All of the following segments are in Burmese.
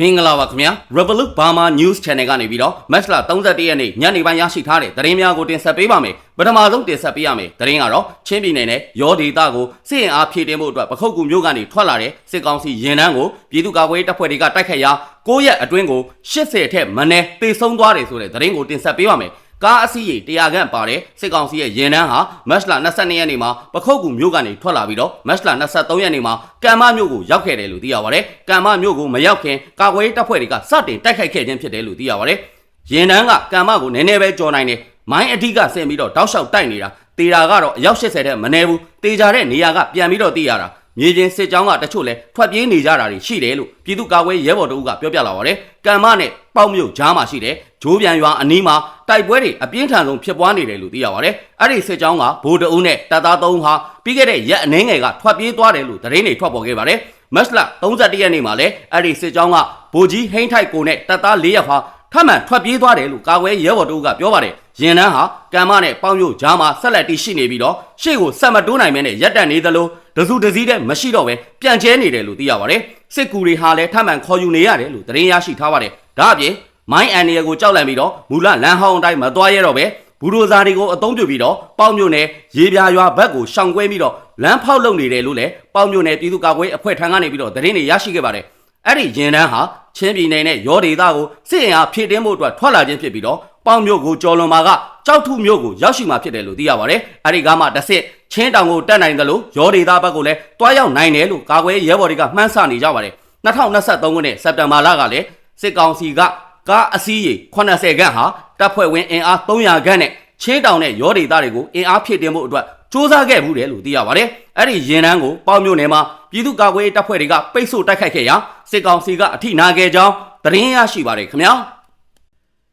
မင်္ဂလာပါခင်ဗျာ Revolut Burma News Channel ကနေပြီးတော့ Match လ31ရက်နေ့ညနေပိုင်းရရှိထားတဲ့သတင်းများကိုတင်ဆက်ပေးပါမယ်ပထမဆုံးတင်ဆက်ပေးရမယ်သတင်းကတော့ချင်းပြည်နယ်နဲ့ရောဒေသကိုစစ်ရင်အားဖြည့်တင်းဖို့အတွက်ပခုတ်ကူမျိုးကနေထွက်လာတဲ့စစ်ကောင်စီရင်နှန်းကိုပြည်သူ့ကာကွယ်ရေးတပ်ဖွဲ့တွေကတိုက်ခတ်ရာ9ရက်အတွင်းကို80ထက်မနည်းတေဆုံးသွားတယ်ဆိုတဲ့သတင်းကိုတင်ဆက်ပေးပါမယ် ကားအစီးရေတရားခန့်ပါတဲ့စစ်ကောင်စီရဲ့ရင်နှန်းဟာမတ်လ22ရက်နေ့မှာပခုတ်ကူမြို့ကနေထွက်လာပြီးတော့မတ်လ23ရက်နေ့မှာကံမမြို့ကိုရောက်ခဲ့တယ်လို့သိရပါတယ်။ကံမမြို့ကိုမရောက်ခင်ကာကွယ်ရေးတပ်ဖွဲ့တွေကစတင်တိုက်ခိုက်ခဲ့ခြင်းဖြစ်တယ်လို့သိရပါတယ်။ရင်နှန်းကကံမကိုနည်းနည်းပဲကြော်နိုင်တယ်။မိုင်းအဓိကဆင်ပြီးတော့တောက်လျှောက်တိုက်နေတာတေတာကတော့အယောက်80တဲ့မနေဘူး။တေကြတဲ့နေရာကပြန်ပြီးတော့သိရတာ။မြေပြင်စစ်ကြောင်းကတချို့လဲထွက်ပြေးနေကြတာတွေရှိတယ်လို့ပြည်သူ့ကာကွယ်ရဲဘော်တို့ကပြောပြလာပါတယ်။ကံမနဲ့ပေါက်မြို့ကြားမှာရှိတယ် ဂျိုးပြန်ရွာအနီးမှာတိုက်ပွဲတွေအပြင်းထန်ဆုံးဖြစ်ပွားနေတယ်လို့သိရပါတယ်။အဲ့ဒီစစ်ကြောင်းကဗိုလ်တအုပ်နဲ့တပ်သားသုံးဟာပြီးခဲ့တဲ့ရက်အနှင်းငယ်ကထွက်ပြေးသွားတယ်လို့သတင်းတွေထွက်ပေါ်ခဲ့ပါတယ်။မတ်လ31ရက်နေ့မှာလည်းအဲ့ဒီစစ်ကြောင်းကဗိုလ်ကြီးဟိန်းထိုက်ကိုနဲ့တပ်သား၄ယောက်ဟာထပ်မံထွက်ပြေးသွားတယ်လို့ကာကွယ်ရဲဘော်တို့ကပြောပါတယ်။ရင်နှန်းဟာကံမနဲ့ပေါင်းမြို့ကြားမှာဆက်လက်တည်ရှိနေပြီးတော့ရှေ့ကိုဆက်မတိုးနိုင်မဲနဲ့ရက်တက်နေသလိုဒစုဒစည်းတဲ့မရှိတော့ပဲပြန်ကျဲနေတယ်လို့သိရပါတယ်။စစ်ကူတွေဟာလည်းထပ်မံခေါ်ယူနေရတယ်လို့သတင်းရရှိထားပါတယ်။ဒါအပြင် မိုင်းအန်နီယကိုကြောက်လန့်ပြီးတော့မူလလမ်းဟောင်းအတိုင်းမသွားရတော့ပဲဘူဒိုဇာတွေကိုအသုံးပြုပြီးတော့ပေါက်မြို့နယ်ရေပြာရွာဘက်ကိုရှောင်ကွဲပြီးတော့လမ်းဖောက်လုပ်နေတယ်လို့လည်းပေါက်မြို့နယ်ပြည်သူ့ကာကွယ်အဖွဲ့ထံကနေပြီးတော့သတင်းတွေရရှိခဲ့ပါတယ်။အဲ့ဒီရင်တန်းဟာချင်းပြည်နယ်နဲ့ရောဒေသကိုစစ်ရင်အားဖြည့်တင်းဖို့အတွက်ထွက်လာခြင်းဖြစ်ပြီးတော့ပေါက်မြို့ကိုကျော်လွန်မှာကကြောက်ထုမြို့ကိုရောက်ရှိမှာဖြစ်တယ်လို့သိရပါတယ်။အဲ့ဒီကမှတစ်စစ်ချင်းတောင်ကိုတက်နိုင်တယ်လို့ရောဒေသဘက်ကိုလည်းတွားရောက်နိုင်တယ်လို့ကာကွယ်ရဲဘော်တွေကမှန်းဆနေကြပါတယ်။2023ခုနှစ်စက်တင်ဘာလကလည်းစစ်ကောင်စီက ကားအစီးရေ80ခန့်ဟာတပ်ဖွဲ့ဝင်အင်အား300ခန့်နဲ့ချင်းတောင်နဲ့ရောဒေသတွေကိုအင်အားဖြည့်တင်ဖို့အတွက်စ조사ခဲ့မှုတယ်လို့သိရပါတယ်။အဲ့ဒီရင်နှန်းကိုပေါမြို့နယ်မှာပြည်သူ့ကာကွယ်ရေးတပ်ဖွဲ့တွေကပိတ်ဆို့တိုက်ခိုက်ခဲ့ရာစစ်ကောင်စီကအထိနာခဲ့ကြောင်းသတင်းရရှိပါတယ်ခင်ဗျာ။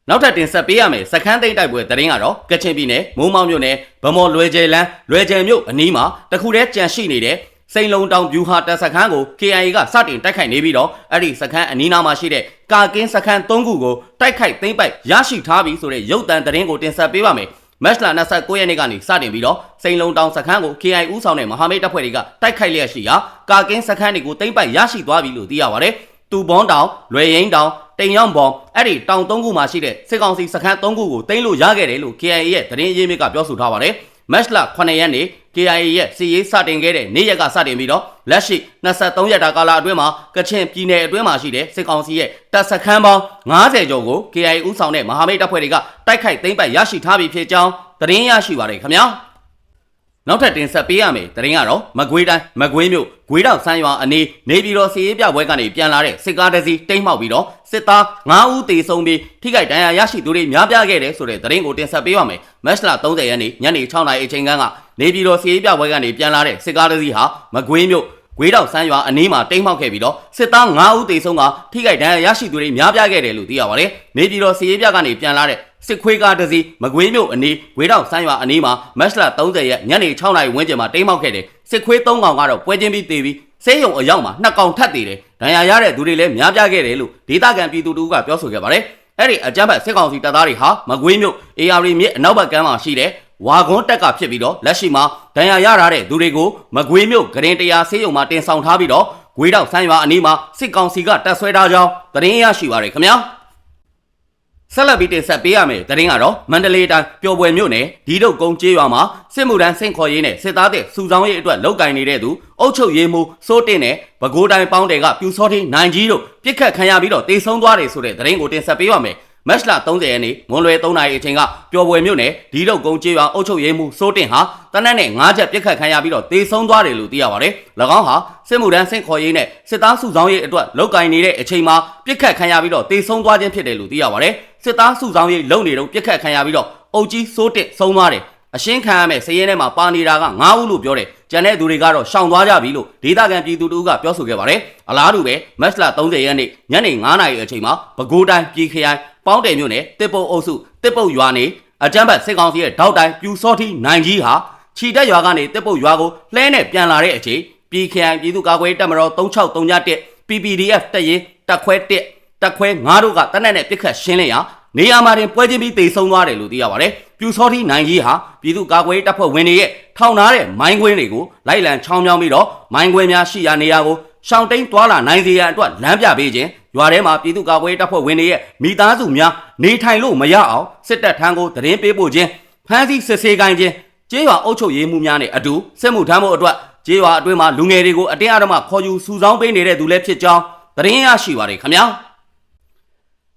နောက်ထပ်တင်ဆက်ပေးရမယ်စခန်းသိမ်းတိုက်ပွဲသတင်းကတော့ကချင်ပြည်နယ်မုံမောင်မြို့နယ်ဗမော်လွယ်ကျယ်လန်းလွယ်ကျယ်မြို့အနီးမှာတခုတည်းကြန့်ရှိနေတဲ့ စိန်လုံးတောင်ဗျူဟာတပ်စခန်းကို KIA ကစတင်တိုက်ခိုက်နေပြီးတော့အဲ့ဒီစခန်းအနီးနားမှာရှိတဲ့ကာကင်းစခန်း၃ခုကိုတိုက်ခိုက်သိမ်းပိုက်ရရှိထားပြီဆိုတဲ့ရုပ်သံသတင်းကိုတင်ဆက်ပေးပါမယ်မက်လ29ရက်နေ့ကနေစတင်ပြီးတော့စိန်လုံးတောင်စခန်းကို KI ဦးဆောင်တဲ့မဟာမိတ်တပ်ဖွဲ့တွေကတိုက်ခိုက်လျက်ရှိရာကာကင်းစခန်းတွေကိုသိမ်းပိုက်ရရှိသွားပြီလို့သိရပါတယ်။တူဘွန်တောင်၊လွယ်ရင်တောင်တိမ်ရောက်ဘောင်အဲ့ဒီတောင်၃ခုမှာရှိတဲ့စစ်ကောင်စီစခန်း၃ခုကိုသိမ်းလို့ရခဲ့တယ်လို့ KIA ရဲ့သတင်းရင်းမြစ်ကပြောဆိုထားပါတယ်။ မက်လ9ရက်နေ့ KIA ရဲ့စီရေးစတင်ခဲ့တဲ့နေ့ရက်ကစတင်ပြီးတော့လက်ရှိ23ရက်တာကာလအတွင်းမှာကချင်ပြည်နယ်အတွင်းမှာရှိတဲ့စစ်ကောင်စီရဲ့တပ်စခန်းပေါင်း90ကျော်ကို KIA ဦးဆောင်တဲ့မဟာမိတ်တပ်ဖွဲ့တွေကတိုက်ခိုက်သိမ်းပိုက်ရရှိထားပြီဖြစ်ကြောင်းသတင်းရရှိပါတယ်ခင်ဗျာ နောက်ထပ်တင်ဆက်ပေးရမယ်တရင်ကတော့မကွေးတိုင်းမကွေးမြို့ဂွေးတောင်ဆန်းရွာအနီးနေပြည်တော်စီရေးပြပွဲကနေပြန်လာတဲ့စစ်ကားတစ်စီးတိမ်းမှောက်ပြီးတော့စစ်သား9ဦးသေဆုံးပြီးထိခိုက်ဒဏ်ရာရရှိသူတွေများပြားခဲ့တယ်ဆိုတဲ့သတင်းကိုတင်ဆက်ပေးပါမယ်မတ်လ30ရက်နေ့ညနေ6နာရီအချိန်ကနေပြည်တော်စီရေးပြပွဲကနေပြန်လာတဲ့စစ်ကားတစ်စီးဟာမကွေးမြို့ဂွေးတောင်ဆန်းရွာအနီးမှာတိမ်းမှောက်ခဲ့ပြီးတော့စစ်သား9ဦးသေဆုံးကထိခိုက်ဒဏ်ရာရရှိသူတွေများပြားခဲ့တယ်လို့သိရပါတယ်နေပြည်တော်စီရေးပြကနေပြန်လာတဲ့ စစ်ခွေးကားတစ်စီးမကွေးမြို့အနီးဂွေးတောင်ဆန်းရွာအနီးမှာမတ်လ30ရက်ညနေ6နာရီဝန်းကျင်မှာတိမ်းမှောက်ခဲ့တယ်စစ်ခွေး3ကောင်ကတော့ပွဲချင်းပြီးတေးပြီးဆေးရုံအရောက်မှာနှစ်ကောင်ထပ်သေးတယ်ဒဏ်ရာရတဲ့သူတွေလည်းများပြားခဲ့တယ်လို့ဒေသခံပြည်သူတို့ကပြောဆိုခဲ့ပါတယ်အဲ့ဒီအကြမ်းဖက်စစ်ကောင်စီတပ်သားတွေဟာမကွေးမြို့ AR မြစ်အနောက်ဘက်ကမ်းမှာရှိတဲ့ဝါကွန်းတက်ကဖြစ်ပြီးတော့လက်ရှိမှာဒဏ်ရာရထားတဲ့သူတွေကိုမကွေးမြို့ဂရင်တရားဆေးရုံမှာတင်ဆောင်ထားပြီးတော့ဂွေးတောက်ဆန်းရွာအနီးမှာစစ်ကောင်စီကတပ်ဆွဲထားကြောင်းသတင်းရရှိပါရခင်ဗျာ ဆက်လက်ပြီးတင်ဆက်ပေးရမယ်တရင်ကတော့မန္တလေးတိုင်းပျော်ပွဲမြို့နယ်ဒီတုတ်ကုန်းကျေးရွာမှာစစ်မှုထမ်းဆင့်ခေါ်ရေးနဲ့စစ်သားတဲ့စုဆောင်ရေးအတွက်လောက်ကင်နေတဲ့သူအုပ်ချုပ်ရေးမှူးစိုးတင်နဲ့ပဲခူးတိုင်းပေါင်းတယ်ကပြူစောထင်းနိုင်ကြီးတို့ပြစ်ခတ်ခံရပြီးတော့တေဆုံးသွားတယ်ဆိုတဲ့တရင်ကိုတင်ဆက်ပေးပါမယ်မတ်လ30ရက်နေ့မွန်လွယ်3နာရီအချိန်ကပျော်ပွဲမြို့နယ်ဒီတုတ်ကုန်းကျေးရွာအုပ်ချုပ်ရေးမှူးစိုးတင်ဟာတနက်နဲ့၅ချက်ပြစ်ခတ်ခံရပြီးတော့တေဆုံးသွားတယ်လို့သိရပါတယ်။၎င်းဟာစစ်မှုထမ်းဆင့်ခေါ်ရေးနဲ့စစ်သားစုဆောင်ရေးအတွက်လောက်ကင်နေတဲ့အချိန်မှာပြစ်ခတ်ခံရပြီးတော့တေဆုံးသွားခြင်းဖြစ်တယ်လို့သိရပါတယ်။ စစ်သားစုဆောင်ရေးလုံနေတော့ပြစ်ခတ်ခံရပြီးတော့အုပ်ကြီးစိုးတင်ဆုံးသွားတယ်။အရှင်းခံရမယ်စည်ရဲထဲမှာပါနေတာက9ဦးလို့ပြောတယ်။ကျန်တဲ့သူတွေကတော့ရှောင်သွားကြပြီလို့ဒေသခံပြည်သူတို့ကပြောဆိုခဲ့ပါတယ်။အလားတူပဲမတ်လ30ရက်နေ့ညနေ9:00နာရီအချိန်မှာပဲခူးတိုင်းပြည်ခရိုင်ပေါင်းတယ်မြို့နယ်တစ်ပုတ်အုပ်စုတစ်ပုတ်ရွာနေအကြမ်းဖက်စစ်ကောင်စီရဲ့ထောက်တိုင်ပြူစောထီနိုင်ကြီးဟာခြိတက်ရွာကနေတစ်ပုတ်ရွာကိုလှဲနဲ့ပြန်လာတဲ့အချိန်ပြည်ခရိုင်ပြည်သူ့ကာကွယ်တပ်မတော်3631 PPDF တပ်ရင်းတပ်ခွဲ1 တပ်ခွဲ9တို့ကတနက်နဲ့ပြစ်ခတ်ရှင်းလင်းရာနေရာမှာတင်ပွဲချင်းပြီးတေဆုံးသွားတယ်လို့သိရပါတယ်။ပြူစောထီနိုင်ကြီးဟာပြည်သူ့ကာကွယ်တပ်ဖွဲ့ဝင်တွေရဲ့ထောင်ထားတဲ့မိုင်းခွင်းတွေကိုလိုက်လံချောင်းမြောင်းပြီးတော့မိုင်းခွင်းများရှိရာနေရာကိုရှောင်းတိန်သွာလာနိုင်စေရန်အတွက်လမ်းပြပေးခြင်းရွာထဲမှာပြည်သူ့ကာကွယ်ရေးတပ်ဖွဲ့ဝင်တွေရဲ့မိသားစုများနေထိုင်လို့မရအောင်စစ်တပ်ထံကိုသတင်းပေးပို့ခြင်းဖမ်းဆီးစစ်ဆေးခိုင်းခြင်းကျေးရွာအုပ်ချုပ်ရေးမှုများနဲ့အတူစစ်မှုထမ်းဖို့အတွက်ကျေးရွာအတွင်းမှာလူငယ်တွေကိုအတင်းအဓမ္မခေါ်ယူစုဆောင်းပေးနေတဲ့သူလည်းဖြစ်ကြောင်းသတင်းရရှိပါတယ်ခင်ဗျာ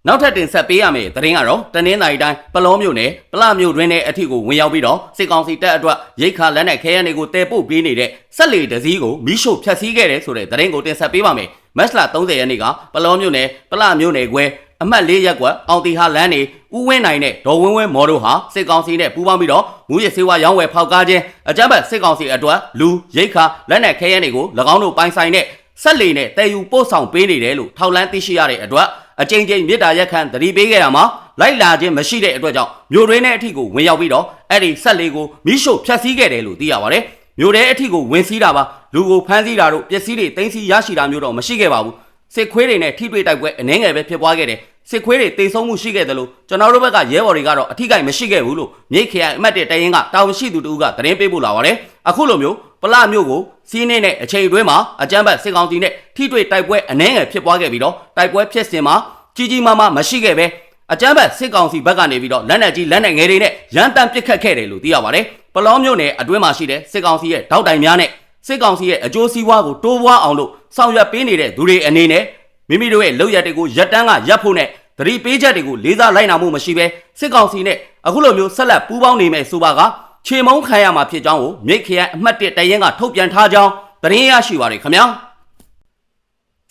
နောက်ထပ်တင်ဆက်ပေးရမယ့်သတင်းကတော့တနင်္သာရီတိုင်းပလောမြို့နယ်ပလမြို့တွင်တဲ့အထီကိုဝင်ရောက်ပြီးတော့စစ်ကောင်စီတပ်အတွက်ရိတ်ခါလက်နက်ခဲယမ်းတွေကိုတဲပို့ပေးနေတဲ့ဆက်လေတစည်းကိုမိရှို့ဖျက်ဆီးခဲ့တယ်ဆိုတဲ့သတင်းကိုတင်ဆက်ပေးပါမယ်မတ်လ30ရက်နေ့ကပလောမြို့နယ်ပလမြို့နယ်ကွဲအမှတ်၄ရပ်ကွက်အောင်တီဟာလန်းနေဦးဝင်းနိုင်နဲ့ဒေါ်ဝင်းဝင်းမော်တို့ဟာစစ်ကောင်စီနဲ့ပူးပေါင်းပြီးတော့မူရစေဝါရောင်းဝယ်ဖောက်ကားခြင်းအကြမ်းဖက်စစ်ကောင်စီအတွက်လူရိတ်ခါလက်နက်ခဲယမ်းတွေကို၎င်းတို့ပိုင်ဆိုင်တဲ့ဆက်လေနဲ့တဲယူပို့ဆောင်ပေးနေတယ်လို့ထောက်လန်းသိရှိရတဲ့အတွက် အကြိမ်ကြိမ်မြေတားရက်ခန့်သတိပေးခဲ့တာမှာလိုက်လာခြင်းမရှိတဲ့အတွက်ကြောင့်မြို့တွင်းနဲ့အထီကိုဝင်ရောက်ပြီးတော့အဲ့ဒီဆက်လေကိုမိရှို့ဖျက်ဆီးခဲ့တယ်လို့သိရပါတယ်မြို့ထဲအထီကိုဝင်စီးတာပါလူကိုဖမ်းဆီးတာတို့ပစ္စည်းတွေတင်စီရရှိတာမျိုးတော့မရှိခဲ့ပါဘူးစစ်ခွေးတွေနဲ့ထိတွေ့တိုက်ပွဲအနှဲငယ်ပဲဖြစ်ပွားခဲ့တယ်စစ်ခွေးတွေတိတ်ဆုံးမှုရှိခဲ့တယ်လို့ကျွန်တော်တို့ဘက်ကရဲဘော်တွေကတော့အထိကိမရှိခဲ့ဘူးလို့မြိတ်ခရိုင်အမှတ်1တရင်ကတာဝန်ရှိသူတူကသတင်းပေးပို့လာပါတယ်အခုလိုမျိုး ပလမျိုးကိုစီးနေတဲ့အချိန်တွင်းမှာအကြမ်းဖက်စစ်ကောင်စီနဲ့ထိတွေ့တိုက်ပွဲအနှဲငယ်ဖြစ်ပွားခဲ့ပြီးတော့တိုက်ပွဲဖြစ်စဉ်မှာကြီးကြီးမားမားမရှိခဲ့ပဲအကြမ်းဖက်စစ်ကောင်စီဘက်ကနေပြီးတော့လက်နက်ကြီးလက်နက်ငယ်တွေနဲ့ရန်တမ်းပစ်ခတ်ခဲ့တယ်လို့သိရပါတယ်ပလောမျိုးနယ်အတွင်းမှာရှိတဲ့စစ်ကောင်စီရဲ့တောက်တိုင်များနဲ့စစ်ကောင်စီရဲ့အကျိုးစီးပွားကိုတိုးပွားအောင်လို့ဆောင်ရွက်ပေးနေတဲ့သူတွေအနေနဲ့မိမိတို့ရဲ့လုပ်ရက်တွေကိုရပ်တန်းကရပ်ဖို့နဲ့သတိပေးချက်တွေကိုလေးစားလိုက်နာမှုမရှိဘဲစစ်ကောင်စီနဲ့အခုလိုမျိုးဆက်လက်ပူးပေါင်းနေမယ်ဆိုပါက ခြေမုံခံရမှာဖြစ်ကြောင်းကိုမြိတ်ခရိုင်အမှတ်1တရင်ကထုတ်ပြန်ထားကြောင်းသတင်းရရှိပါရခင်ဗျာ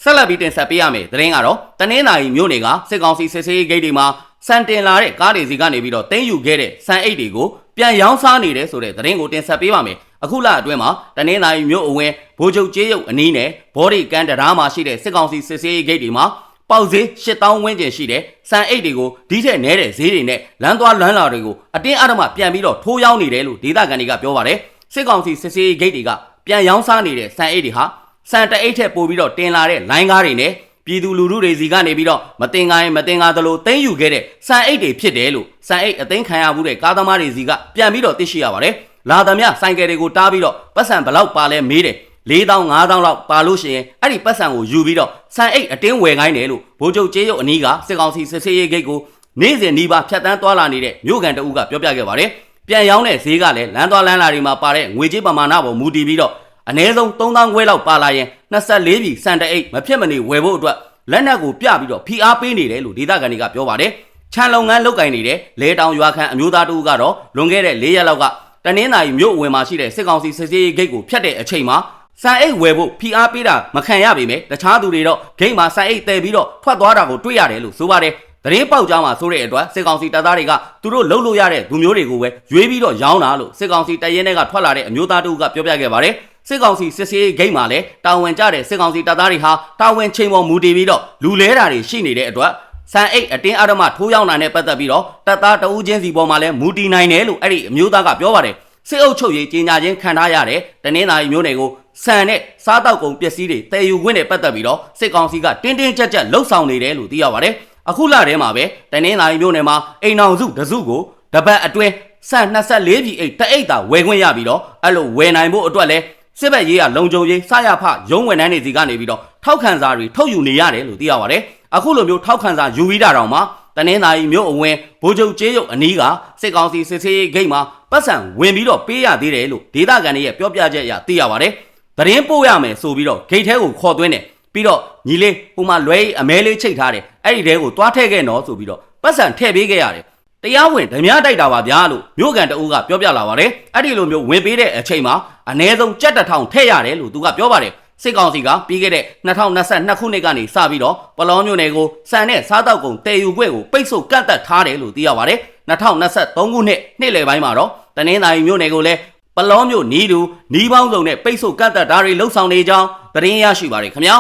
ဆက်လက်ပြီးတင်ဆက်ပေးရမယ်သတင်းကတော့တနင်္သာရီမြို့နယ်ကစစ်ကောင်စီစစ်ဆေးရေးဂိတ်တွေမှာစံတင်လာတဲ့ကားတွေစီကနေပြီးတော့တင်းယူခဲ့တဲ့စံအိတ်တွေကိုပြန်ရောင်းစားနေတယ်ဆိုတဲ့သတင်းကိုတင်ဆက်ပေးပါမယ်အခုလအတွင်းမှာတနင်္သာရီမြို့အဝင်ဘိုးချုပ်ကျေးရုပ်အနီးနဲ့ဘော်ဒီကန်တရားမှာရှိတဲ့စစ်ကောင်စီစစ်ဆေးရေးဂိတ်တွေမှာ ပေါက်ဈေး8000ဝန်းကျင်ရှိတဲ့စံအိတ်တွေကိုဒီထက်နည်းတဲ့ဈေးတွေနဲ့လမ်းသွားလမ်းလာတွေကိုအတင်းအဓမ္မပြန်ပြီးတော့ထိုးရောင်းနေတယ်လို့ဒေသခံတွေကပြောပါတယ်စစ်ကောင်စီစစ်ဆေးရေးဂိတ်တွေကပြန်ရောင်းစားနေတဲ့စံအိတ်တွေဟာစံတအိတ်ထက်ပိုပြီးတော့တင်လာတဲ့လိုင်းကားတွေနဲ့ပြည်သူလူထုတွေစီကနေပြီးတော့မတင်ကားရင်မတင်ကားသလိုတင်းယူခဲ့တဲ့စံအိတ်တွေဖြစ်တယ်လို့စံအိတ်အသိမ်းခံရမှုတဲ့ကားသမားတွေစီကပြန်ပြီးတော့သိရှိရပါတယ်လာသမျှဆိုင်ကယ်တွေကိုတားပြီးတော့ပတ်စံဘလောက်ပါလဲမေးတယ် 4000 5000လောက်ပါလို့ရှိရင်အဲ့ဒီပတ်စံကိုယူပြီးတော့စံအိတ်အတင်းဝယ်ခိုင်းတယ်လို့ဘိုးချုပ်ကျေးရုပ်အနီးကစစ်ကောင်စီစစ်ဆေးရေးဂိတ်ကိုနေ့စဉ်နီးပါးဖြတ်တန်းသွားလာနေတဲ့မြို့ကန်တအုပ်ကပြောပြခဲ့ပါတယ်ပြန်ရောင်းတဲ့ဈေးကလည်းလမ်းသွားလမ်းလာတွေမှာပါတဲ့ငွေကြေးပမာဏပေါ်မူတည်ပြီးတော့အနည်းဆုံး3000ခွဲလောက်ပါလာရင်24ပြည်စံတအိတ်မဖြစ်မနေဝယ်ဖို့အတွက်လက်နက်ကိုပြပြီးတော့ဖိအားပေးနေတယ်လို့ဒေသခံတွေကပြောပါတယ်ခြံလုံငန်းလုတ်ကင်နေတဲ့လဲတောင်ရွာခန့်အမျိုးသားတူကတော့လွန်ခဲ့တဲ့၄ရက်လောက်ကတနင်္သာရီမြို့အဝင်မှာရှိတဲ့စစ်ကောင်စီစစ်ဆေးရေးဂိတ်ကိုဖျက်တဲ့အချိန်မှာ စံအိတ်ဝယ်ဖို့ဖိအားပေးတာမခံရပေမဲ့တခြားသူတွေတော့ဂိတ်မှာစံအိတ်တဲပြီးတော့ထွက်သွားတာကိုတွေ့ရတယ်လို့ဆိုပါတယ်သတင်းပေါက်ကြားမှာဆိုတဲ့အတွက်စစ်ကောင်စီတပ်သားတွေကသူတို့လှုပ်လို့ရတဲ့သူမျိုးတွေကိုပဲရွေးပြီးတော့ရောင်းတာလို့စစ်ကောင်စီတရင်တွေကထွက်လာတဲ့အမျိုးသားတို့ကပြောပြခဲ့ပါတယ်စစ်ကောင်စီစစ်ဆေးဂိတ်မှာလည်းတာဝန်ကျတဲ့စစ်ကောင်စီတပ်သားတွေဟာတာဝန်ချိန်ပေါ်မူတည်ပြီးတော့လူလဲတာတွေရှိနေတဲ့အတွက်စံအိတ်အတင်းအဓမ္မထိုးရောက်တာနဲ့ပတ်သက်ပြီးတော့တပ်သားတဦးချင်းစီပေါ်မှာလည်းမူတည်နိုင်တယ်လို့အဲ့ဒီအမျိုးသားကပြောပါတယ်စစ်အုပ်ချုပ်ရေးကြီးညာချင်းခံထားရတဲ့တနင်္သာရီမျိုးနယ်ကို စံနဲ့စားတောက်ကုန်ပစ္စည်းတွေတည်ယူခွင့်နဲ့ပတ်သက်ပြီးတော့စစ်ကောင်စီကတင်းတင်းကြပ်ကြပ်လှုပ်ဆောင်နေတယ်လို့သိရပါတယ်အခုလထဲမှာပဲတနင်္သာရီမျိုးနယ်မှာအိမ်အောင်စုတစုကိုတပတ်အတွင်းစံ24ပြည်အိတ်တအိတ်သာဝယ်ခွင့်ရပြီးတော့အဲ့လိုဝယ်နိုင်ဖို့အတွက်လဲစစ်ဘက်ရေးကလုံခြုံရေးစရဖရုံးဝန်ထမ်းတွေစီကနေပြီးတော့ထောက်ခံစာတွေထုတ်ယူနေရတယ်လို့သိရပါတယ်အခုလိုမျိုးထောက်ခံစာယူပြီးတာတောင်မှတနင်္သာရီမြို့အဝင်ဘိုးချုပ်ကျေးရုပ်အနီးကစစ်ကောင်စီစစ်ဆေးရေးဂိတ်မှာပတ်စံဝင်ပြီးတော့ပေးရသေးတယ်လို့ဒေသခံတွေရဲ့ပြောပြချက်အရသိရပါတယ်။ သတင်းပို့ရမယ်ဆိုပြီးတော့ဂိတ်ထဲကိုခေါ်သွင်းတယ်ပြီးတော့ညီလေးဟိုမှာလွဲအမဲလေးချိတ်ထားတယ်အဲ့ဒီတဲကိုသွားထည့်ခဲ့နော်ဆိုပြီးတော့ပတ်စံထည့်ပေးခဲ့ရတယ်။တရားဝင်ဓမြတိုက်တာပါဗျာလို့မြို့ကန်တအူးကပြောပြလာပါတယ်။အဲ့ဒီလိုမျိုးဝင်ပေးတဲ့အချိန်မှာအ ਨੇ ဆုံးကြက်တစ်ထောင်ထည့်ရတယ်လို့သူကပြောပါတယ်။စစ်ကောင်စီကပြီးခဲ့တဲ့2022ခုနှစ်ကနေစပြီးတော့ပလောမျိုးနယ်ကိုစံနဲ့စားတောက်ကုန်တည်ယူခွင့်ကိုပိတ်ဆို့ကန့်သက်ထားတယ်လို့သိရပါတယ်2023ခုနှစ်နှစ်လယ်ပိုင်းမှာတော့တနင်္သာရီမြို့နယ်ကိုလည်း ပလောမျိုးနီးတူနီးပေါင်းစုံနဲ့ပိတ်ဆို့ကန့်သက်ဓာတ်တွေလှုပ်ဆောင်နေကြောင်းသတင်းရရှိပါတယ်ခင်ဗျာ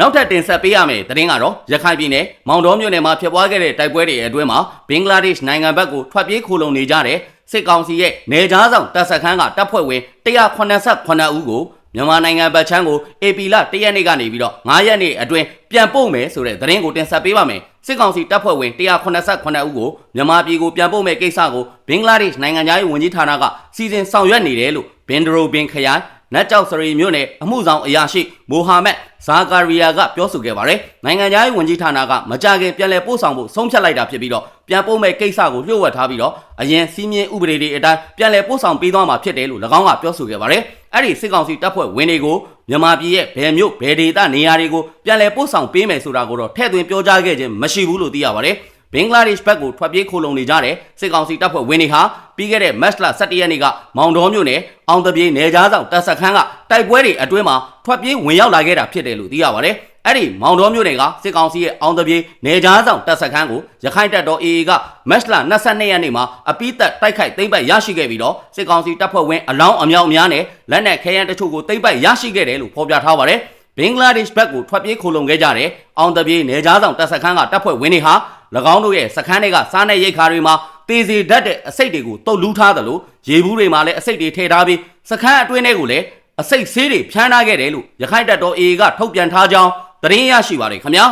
နောက်ထပ်တင်ဆက်ပေးရမယ့်သတင်းကတော့ရခိုင်ပြည်နယ်မောင်တော်မြို့နယ်မှာဖြစ်ပွားခဲ့တဲ့တိုက်ပွဲတွေအတွင်းမှာဘင်္ဂလားဒေ့ရှ်နိုင်ငံဘက်ကိုထွက်ပြေးခိုလုံနေကြတဲ့စစ်ကောင်စီရဲ့နေကြားဆောင်တပ်စခန်းကတပ်ဖွဲ့ဝင်189ဦးကို မြန်မာနိုင်ငံဗတ်ချမ်းကို AP လ1ရက်နေ့ကနေပြီးတော့9ရက်နေ့အတွင်းပြန်ပို့မယ်ဆိုတဲ့သတင်းကိုတင်ဆက်ပေးပါမယ်စစ်ကောင်စီတပ်ဖွဲ့ဝင်189ဦးကိုမြန်မာပြည်ကိုပြန်ပို့မဲ့ကိစ္စကိုဘင်္ဂလားဒေ့ရှ်နိုင်ငံသားရေးဝန်ကြီးဌာနကစီစဉ်ဆောင်ရွက်နေတယ်လို့ဘင်ဒရိုဘင်ခရိုင် နတ်ကြောက်စရီမြို့နယ်အမှုဆောင်အရာရှိမိုဟာမက်ဇာကာရီယာကပြောဆိုခဲ့ပါတယ်နိုင်ငံသားရေးဝန်ကြီးဌာနကမကြခင်ပြန်လည်ပို့ဆောင်ဖို့ဆုံးဖြတ်လိုက်တာဖြစ်ပြီးတော့ပြန်ပို့မဲ့ကိစ္စကိုလျှို့ဝှက်ထားပြီးတော့အရင်စီးမြင်ဥပဒေတွေအတိုင်းပြန်လည်ပို့ဆောင်ပေးသွားမှာဖြစ်တယ်လို့၎င်းကပြောဆိုခဲ့ပါတယ်အဲ့ဒီစစ်ကောင်စီတပ်ဖွဲ့ဝင်တွေကိုမြန်မာပြည်ရဲ့ဘယ်မြို့ဘယ်ဒေသနေရာတွေကိုပြန်လည်ပို့ဆောင်ပေးမယ်ဆိုတာကိုတော့ထည့်သွင်းပြောကြားခဲ့ခြင်းမရှိဘူးလို့သိရပါတယ် ဘင်္ဂလားဒေ့ရှ်ဘက်ကိုထွက်ပြေးခိုလုံနေကြတဲ့စစ်ကောင်စီတပ်ဖွဲ့ဝင်တွေဟာပြီးခဲ့တဲ့မတ်လ17ရက်နေ့ကမောင်တော်မြို့နယ်အောင်တပြေနယ်ကြားဆောင်တပ်စခန်းကတိုက်ပွဲတွေအတွင်းမှာထွက်ပြေးဝင်ရောက်လာခဲ့တာဖြစ်တယ်လို့သိရပါတယ်။အဲ့ဒီမောင်တော်မြို့နယ်ကစစ်ကောင်စီရဲ့အောင်တပြေနယ်ကြားဆောင်တပ်စခန်းကိုရခိုင်တပ်တော် AA ကမတ်လ22ရက်နေ့မှာအပိသက်တိုက်ခိုက်သိမ်းပိုက်ရရှိခဲ့ပြီးတော့စစ်ကောင်စီတပ်ဖွဲ့ဝင်အလောင်းအမြောက်အများနဲ့လက်နက်ခဲယမ်းတချို့ကိုသိမ်းပိုက်ရရှိခဲ့တယ်လို့ဖော်ပြထားပါတယ်။ဘင်္ဂလားဒေ့ရှ်ဘက်ကိုထွက်ပြေးခိုလုံခဲ့ကြတဲ့အောင်တပြေနယ်ကြားဆောင်တပ်စခန်းကတပ်ဖွဲ့ဝင်တွေဟာ၎ င်းတို့ရဲ့စခန်းတွေကစားနယ်ရိတ်ခါတွေမှာတေစီဓာတ်တဲ့အစိတ်တွေကိုတုတ်လူးထားသလိုရေဘူးတွေမှာလည်းအစိတ်တွေထည့်ထားပြီးစခန်းအတွင်းထဲကိုလည်းအစိတ်ဆေးတွေဖြန်းထားခဲ့တယ်လို့ရခိုင်တပ်တော် AA ကထုတ်ပြန်ထားကြောင်းသတင်းရရှိပါတယ်ခင်ဗျာ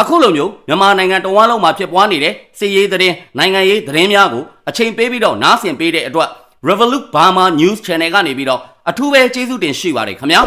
အခုလိုမျိုးမြန်မာနိုင်ငံတဝန်းလုံးမှာဖြစ်ပွားနေတဲ့စစ်ရေးသတင်းနိုင်ငံရေးသတင်းများကိုအချိန်ပေးပြီးတော့နားဆင်ပေးတဲ့အတွက် Revolut Burma News Channel ကနေပြီးတော့အထူးပဲကျေးဇူးတင်ရှိပါတယ်ခင်ဗျာ